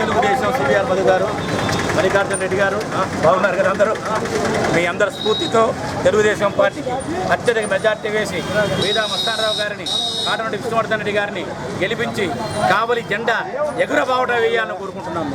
Telugu Desam CBR Madhu గారు మల్లికార్జున రెడ్డి గారు బాగున్నారు కదా అందరూ. మీ అందరి స్ఫూర్తితో తెలుగుదేశం పార్టీకి అత్యధిక మెజార్టీ వేసి వీరా మస్తానరావు గారిని కాటమటి విష్ణువర్ధన్ రెడ్డి గారిని గెలిపించి కావలి జెండా ఎగురబావుట వేయాలని కోరుకుంటున్నాము.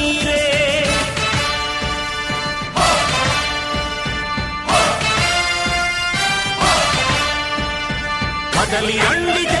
కదలి అండి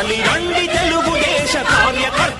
తల్లి రండి తెలుగుదేశ కార్యకర్త.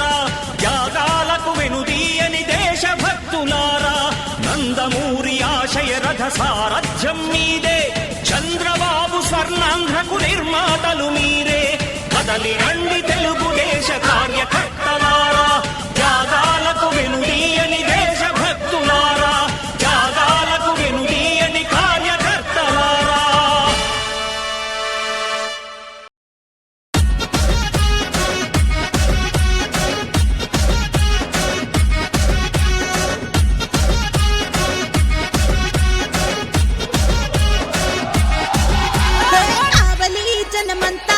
కథ సారథ్యం మీదే. చంద్రబాబు స్వర్ణాంధ్రకు నిర్మాతలు మీరే. కదలి రండి తెలుగుదేశ కార్యకర్తలారా. త్యాగాలకు వెనుదీయని mantar.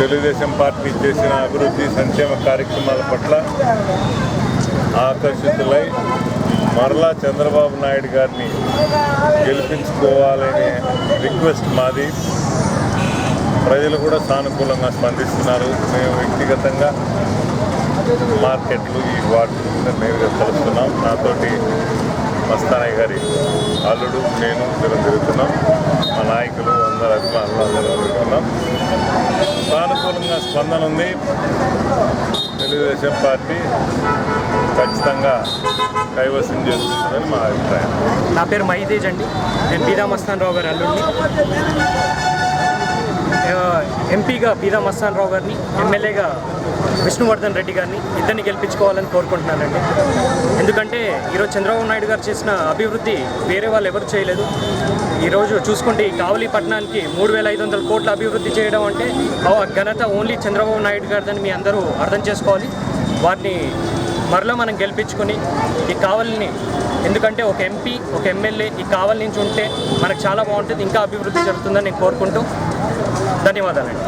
తెలుగుదేశం పార్టీ చేసిన అభివృద్ధి సంక్షేమ కార్యక్రమాల పట్ల ఆకర్షితులై మరలా చంద్రబాబు నాయుడు గారిని గెలిపించుకోవాలనే రిక్వెస్ట్ మాది. ప్రజలు కూడా సానుకూలంగా స్పందిస్తున్నారు. మేము వ్యక్తిగతంగా మార్కెట్లు ఈ వార్డు నేరుగా కలుస్తున్నాం నాతోటి మస్తానయ్య గారి అల్లుడు నేను ఇద్దరం తిరుగుతున్నాం. మా నాయకులు అందరు అభిమానులు అందరూ తిరుగుతున్నాం. సానుకూలంగా స్పందన ఉంది. తెలుగుదేశం పార్టీ ఖచ్చితంగా కైవసం చేస్తుందని మా అభిప్రాయం. నా పేరు మైదేజ్ అండి. నేను బీదా మస్తాన్ రావు గారు అల్లుడిని. ఎంపీగా బీదా మస్తాన్ రావు గారిని ఎమ్మెల్యేగా విష్ణువర్ధన్ రెడ్డి గారిని ఇద్దరిని గెలిపించుకోవాలని కోరుకుంటున్నానండి. ఎందుకంటే ఈరోజు చంద్రబాబు నాయుడు గారు చేసిన అభివృద్ధి వేరే వాళ్ళు ఎవరు చేయలేదు. ఈరోజు చూసుకుంటే ఈ కావలి పట్టణానికి మూడు వేల ఐదు వందల కోట్ల అభివృద్ధి చేయడం అంటే ఆ ఘనత ఓన్లీ చంద్రబాబు నాయుడు గారిదని మీ అందరూ అర్థం చేసుకోవాలి. వారిని మరలా మనం గెలిపించుకొని ఈ కావలిని ఎందుకంటే ఒక ఎంపీ ఒక ఎమ్మెల్యే ఈ కావలి నుంచి ఉంటే మనకు చాలా బాగుంటుంది ఇంకా అభివృద్ధి జరుగుతుందని నేను కోరుకుంటూ 何もだめ、ね。